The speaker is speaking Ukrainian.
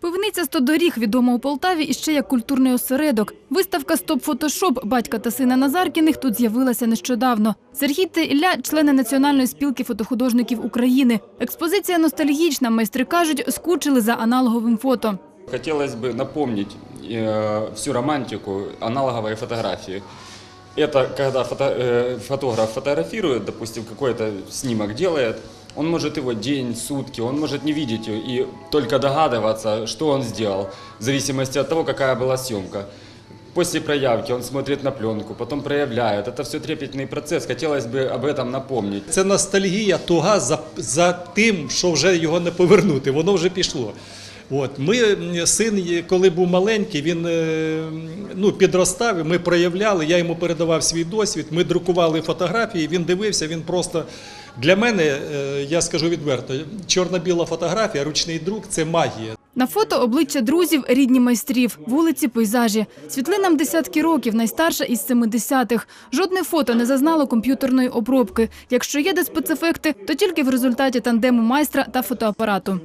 Пивниця «Стодоріг» відома у Полтаві і ще як культурний осередок. Виставка «Стоп Фотошоп» батька та сина Назаркіних тут з'явилася нещодавно. Сергій та Ілля – члени Національної спілки фотохудожників України. Експозиція ностальгічна, майстри кажуть, скучили за аналоговим фото. Хотелось бы напомнить э, всю романтику аналоговой фотографии. Это когда фото, э, фотограф фотографирует, допустим, какой-то снимок делает, он может его день, сутки, он может не видеть ее и только догадываться, что он сделал, в зависимости от того, какая была съемка. После проявки он смотрит на пленку, потом проявляет. Это все трепетный процесс. Хотелось бы об этом напомнить. Це ностальгія, туга за, за тим, що вже його не повернути, воно вже пішло. От. Ми, син, коли був маленький, він е, ну, підростав, ми проявляли, я йому передавав свій досвід, ми друкували фотографії, він дивився, він просто. Для мене, е, я скажу відверто, чорно-біла фотографія, ручний друк це магія. На фото обличчя друзів, рідні майстрів, вулиці, пейзажі. Світлинам десятки років, найстарша із 70-х. Жодне фото не зазнало комп'ютерної обробки. Якщо є де спецефекти, то тільки в результаті тандему майстра та фотоапарату.